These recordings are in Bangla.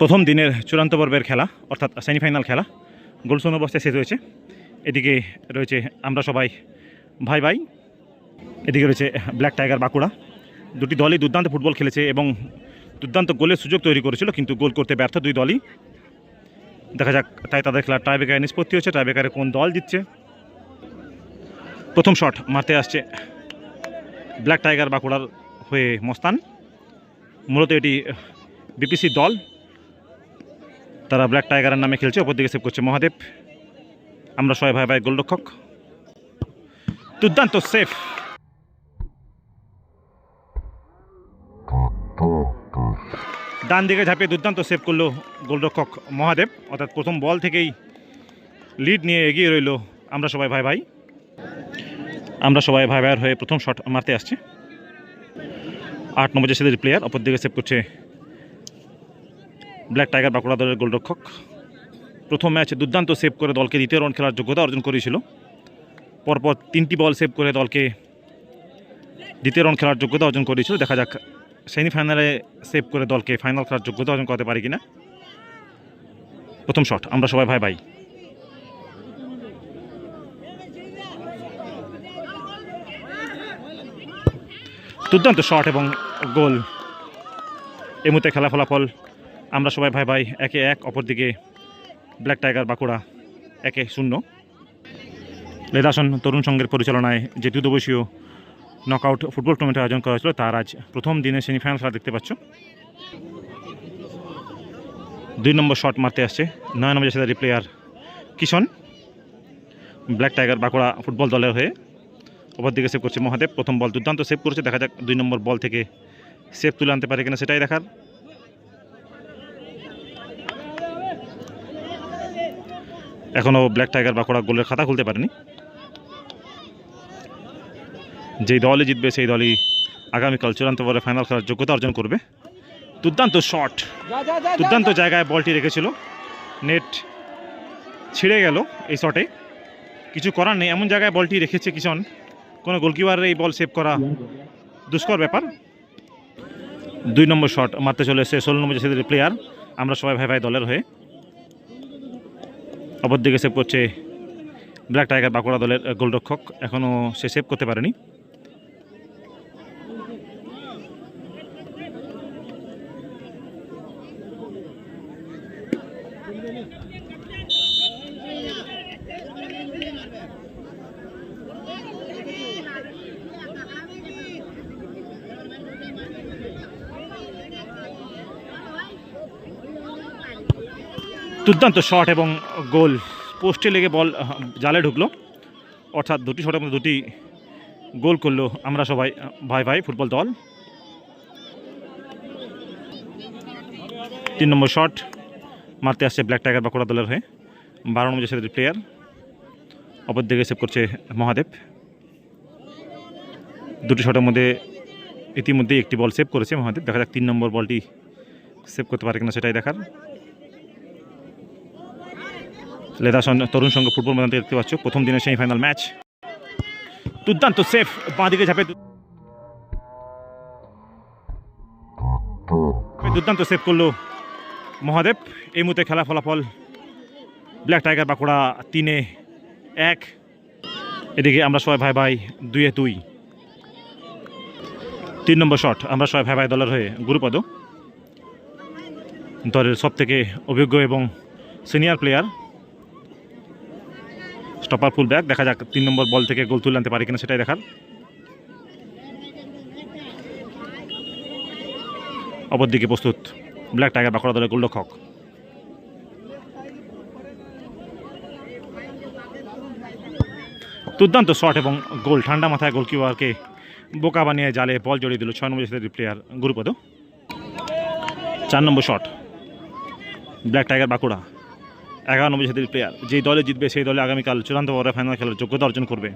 প্রথম দিনের চূড়ান্ত পর্বের খেলা, অর্থাৎ সেমিফাইনাল খেলা, গোলশূন্য অবস্থায় শেষ হয়েছে। এদিকে রয়েছে আমরা সবাই ভাই ভাই, এদিকে রয়েছে ব্ল্যাক টাইগার বাঁকুড়া। দুটি দলই দুর্দান্ত ফুটবল খেলেছে এবং দুর্দান্ত গোলের সুযোগ তৈরি করেছিল, কিন্তু গোল করতে ব্যর্থ দুই দলই। দেখা যাক, তাই তাদের খেলা টাইব্রেকারে নিষ্পত্তি হচ্ছে টাইব্রেকারে কোন দল জিতছে। প্রথম শট মারতে আসছে ব্ল্যাক টাইগার বাঁকুড়ার হয়ে মস্তান। মূলত এটি বিপিসি দল। তারা ব্ল্যাক টাইগারের নামে খেলছে ওপর দিকে সেভ করছে মহাদেব। আমরা সবাই ভাই ভাই গোলরক্ষক। দুর্দান্ত সেফ ডান দিকে ঝাঁপিয়ে দুর্দান্ত সেভ করল গোলরক্ষক মহাদেব। অর্থাৎ প্রথম বল থেকেই লিড নিয়ে এগিয়ে রইল আমরা সবাই ভাই ভাই। আমরা সবাই ভাই ভাইয়ের হয়ে প্রথম শট মারতে আসছে। আট নম্বর জেসিদের প্লেয়ার অপর দিকে সেভ করছে ব্ল্যাক টাইগার বাঁকুড়া দলের গোলরক্ষক। প্রথম ম্যাচ দুর্দান্ত সেভ করে দলকে দ্বিতীয় রাউন্ড খেলার যোগ্যতা অর্জন করেছিল। পরপর তিনটি বল সেভ করে দলকে দ্বিতীয় রাউন্ড খেলার যোগ্যতা অর্জন করেছিল। দেখা যাক সেমিফাইনালে সেভ করে দলকে ফাইনাল খেলার যোগ্যতা অর্জন করতে পারি কিনা। প্রথম শট আমরা সবাই ভাই ভাই দুর্দান্ত শট এবং গোল এই মুহূর্তে খেলা ফলাফল আমরা সবাই ভাই ভাই, একে এক, অপরদিকে ব্ল্যাক টাইগার বাঁকুড়া, একে শূন্য। লেদাসন তরুণ সংঘের পরিচালনায় যে দুদবশীয় নকআউট ফুটবল টুর্নামেন্ট আয়োজন করা হয়েছিল, তার আজ প্রথম দিনে সেমিফাইনাল খেলা দেখতে পাচ্ছ। দুই নম্বর শট মারতে আসছে নয় নম্বর সাথে player Kishan. Black tiger Bankura football দলের হয়ে ওপর দিকে সেভ করছে মহাদেব। প্রথম বল দুর্দান্ত সেভ করেছে। দেখা যাক দুই নম্বর বল থেকে সেভ তুলে আনতে পারে কিনা সেটাই দেখার। এখনও ব্ল্যাক টাইগার বাঁকুড়া গোলের খাতা খুলতে পারেনি। যেই দলই জিতবে, সেই দলই আগামীকাল চূড়ান্ত বলে ফাইনাল খেলার যোগ্যতা অর্জন করবে। দুর্দান্ত শট দুর্দান্ত জায়গায় বলটি রেখেছিল। নেট ছিঁড়ে গেল এই শটে কিছু করার নেই, এমন জায়গায় বলটি রেখেছে কিষণ। কোনো গোলকিপারের এই বল সেভ করা দুষ্কর ব্যাপার। দুই নম্বর শট মারতে চলে এসে ষোলো নম্বর জেসিদের প্লেয়ার আমরা সবাই ভাই ভাই দলের হয়ে। অপর দিকে সেভ করছে ব্ল্যাক টাইগার বাঁকুড়া দলের গোলরক্ষক। এখনও সে সেভ করতে পারেনি। দুর্দান্ত শট এবং গোল। পোস্টে লেগে বল জালে ঢুকলো। অর্থাৎ দুটি শটের মধ্যে দুটি গোল করল আমরা সবাই, ভাই ভাই ফুটবল দল। তিন নম্বর শট মারতে আসছে ব্ল্যাক টাইগার বাঁকুড়া দলের হয়ে। বারো নম্বর সাথে প্লেয়ার অপর দিকে সেভ করছে মহাদেব। দুটি শটের মধ্যে ইতিমধ্যে একটি বল সেভ করেছে মহাদেব। দেখা যাক তিন নম্বর বলটি সেভ করতে পারে কিনা সেটাই দেখার। লেদাসন তরুণ সংঘ ফুটবল ময়দান দেখতে পাচ্ছ, প্রথম দিনের সেমিফাইনাল ম্যাচ। দুর্দান্ত সেফ, বাঁ দিকে ঝাঁপে দুর্দান্ত সেভ করল মহাদেব। এই মুহূর্তে খেলা ফলাফল ব্ল্যাক টাইগার বাঁকুড়া তিনে এক। এদিকে আমরা সবাই ভাই ভাই দুইয়ে দুই। তিন নম্বর শট, আমরা সবাই ভাই ভাই দলের হয়ে গুরুপদ। দলের সব থেকে অভিজ্ঞ এবং senior player stopper full back দেখা যাক তিন নম্বর বল থেকে গোল তুলে আনতে পারে কিনা সেটাই দেখার। অপরদিকে প্রস্তুত ব্ল্যাক টাইগার বাঁকুড়া দলের গোলরক্ষক। দুর্দান্ত শট এবং গোল ঠান্ডা মাথায় গোলকিপারকে বোকা বানিয়ে জালে বল জড়িয়ে দিল ছয় নম্বর প্লেয়ার গুরুপদ। চার নম্বর শট ব্ল্যাক টাইগার বাঁকুড়া। এগারো সাথে প্লেয়ার যেই দলে জিতবে, সেই দলে আগামীকাল চূড়ান্ত পর্বে ফাইনাল খেলার যোগ্যতা অর্জন করবে।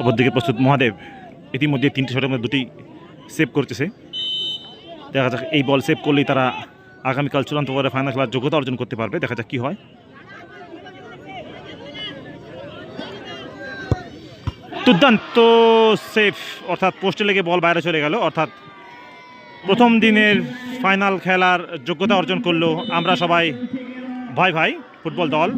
অপরদিকে প্রস্তুত মহাদেব, ইতিমধ্যে তিনটি শটের মধ্যে দুটি সেভ করতেছে। দেখা যাক, এই বল সেভ করলেই তারা আগামীকাল চূড়ান্ত পর্বে ফাইনাল খেলার যোগ্যতা অর্জন করতে পারবে। দেখা যাক কী হয়। দুর্দান্ত সেফ অর্থাৎ পোস্টে লেগে বল বাইরে চলে গেল, অর্থাৎ প্রথম দিনের ফাইনাল খেলার যোগ্যতা অর্জন করল আমরা সবাই। ভাই ভাই ফুটবল দল।